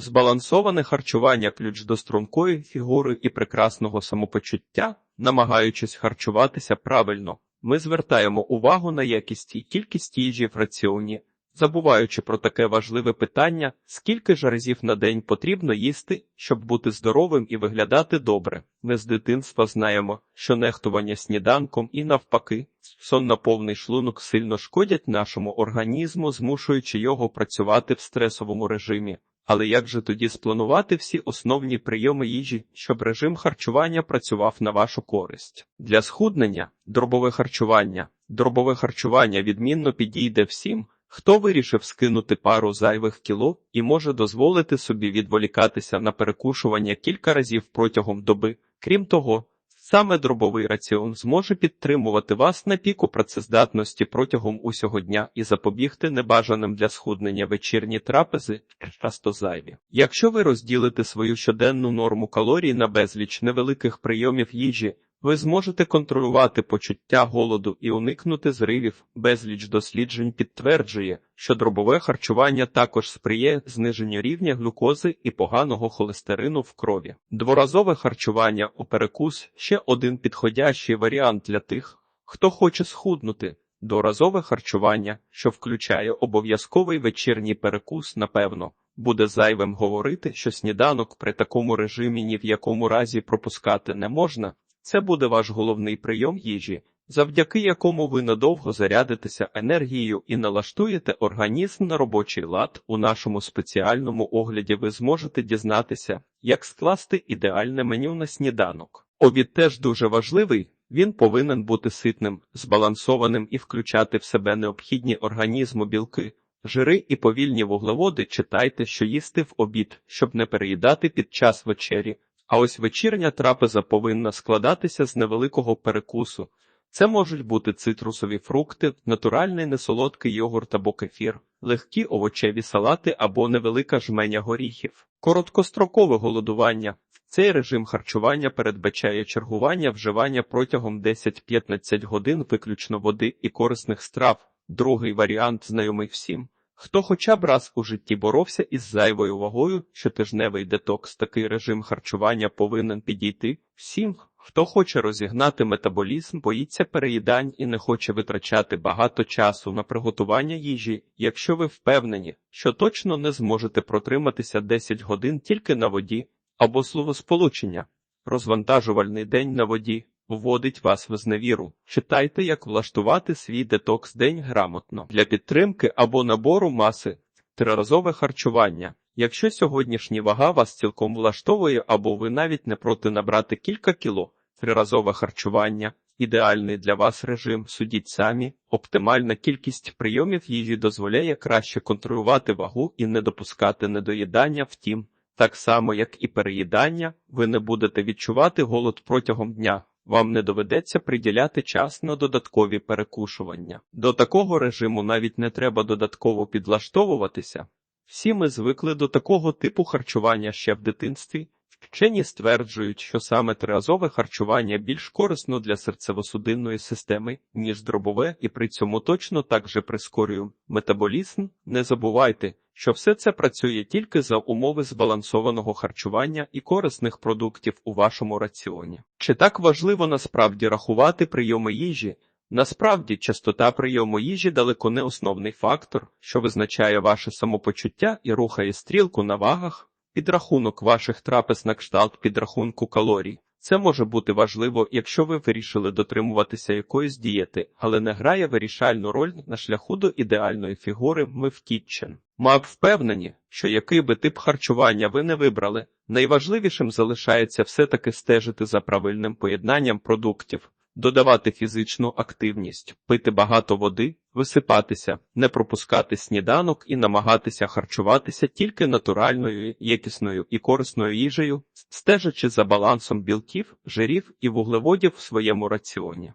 Збалансоване харчування ключ до стрункої фігури і прекрасного самопочуття, намагаючись харчуватися правильно, ми звертаємо увагу на якість і кількість їжі в раціоні, забуваючи про таке важливе питання, скільки ж разів на день потрібно їсти, щоб бути здоровим і виглядати добре. Ми з дитинства знаємо, що нехтування сніданком і навпаки, сон на повний шлунок сильно шкодять нашому організму, змушуючи його працювати в стресовому режимі. Але як же тоді спланувати всі основні прийоми їжі, щоб режим харчування працював на вашу користь? Для схуднення дробове харчування. Дробове харчування відмінно підійде всім, хто вирішив скинути пару зайвих кіло і може дозволити собі відволікатися на перекушування кілька разів протягом доби. Крім того, Саме дробовий раціон зможе підтримувати вас на піку працездатності протягом усього дня і запобігти небажаним для схуднення вечірні трапези, часто зайві. Якщо ви розділите свою щоденну норму калорій на безліч невеликих прийомів їжі, ви зможете контролювати почуття голоду і уникнути зривів. Безліч досліджень підтверджує, що дробове харчування також сприяє зниженню рівня глюкози і поганого холестерину в крові. Дворазове харчування у перекус ще один підходящий варіант для тих, хто хоче схуднути. Доразове харчування, що включає обов'язковий вечірній перекус, напевно, буде зайвим говорити, що сніданок при такому режимі ні в якому разі пропускати не можна. Це буде ваш головний прийом їжі, завдяки якому ви надовго зарядитеся енергією і налаштуєте організм на робочий лад. У нашому спеціальному огляді ви зможете дізнатися, як скласти ідеальне меню на сніданок. Обід теж дуже важливий. Він повинен бути ситним, збалансованим і включати в себе необхідні організму білки, жири і повільні вуглеводи. Читайте, що їсти в обід, щоб не переїдати під час вечері. А ось вечірня трапеза повинна складатися з невеликого перекусу. Це можуть бути цитрусові фрукти, натуральний несолодкий йогурт або кефір, легкі овочеві салати або невелика жменя горіхів. Короткострокове голодування. Цей режим харчування передбачає чергування вживання протягом 10-15 годин виключно води і корисних страв. Другий варіант знайомий всім. Хто хоча б раз у житті боровся із зайвою вагою, щотижневий детокс, такий режим харчування повинен підійти всім, хто хоче розігнати метаболізм, боїться переїдань і не хоче витрачати багато часу на приготування їжі, якщо ви впевнені, що точно не зможете протриматися 10 годин тільки на воді або словосполучення, розвантажувальний день на воді. Вводить вас в зневіру. Читайте, як влаштувати свій детокс день грамотно для підтримки або набору маси, триразове харчування. Якщо сьогоднішня вага вас цілком влаштовує, або ви навіть не проти набрати кілька кіло, триразове харчування, ідеальний для вас режим, судіть самі, оптимальна кількість прийомів їжі дозволяє краще контролювати вагу і не допускати недоїдання, втім, так само як і переїдання, ви не будете відчувати голод протягом дня. Вам не доведеться приділяти час на додаткові перекушування. До такого режиму навіть не треба додатково підлаштовуватися. Всі ми звикли до такого типу харчування ще в дитинстві. Вчені стверджують, що саме триазове харчування більш корисно для серцево-судинної системи, ніж дробове, і при цьому точно так же прискорює метаболізм. Не забувайте, що все це працює тільки за умови збалансованого харчування і корисних продуктів у вашому раціоні. Чи так важливо насправді рахувати прийоми їжі? Насправді, частота прийому їжі далеко не основний фактор, що визначає ваше самопочуття і рухає стрілку на вагах, підрахунок ваших трапез на кшталт підрахунку калорій. Це може бути важливо, якщо ви вирішили дотримуватися якоїсь дієти, але не грає вирішальну роль на шляху до ідеальної фігури Кітчен. Мав впевнені, що який би тип харчування ви не вибрали, найважливішим залишається все-таки стежити за правильним поєднанням продуктів, додавати фізичну активність, пити багато води, висипатися, не пропускати сніданок і намагатися харчуватися тільки натуральною, якісною і корисною їжею, стежачи за балансом білків, жирів і вуглеводів в своєму раціоні.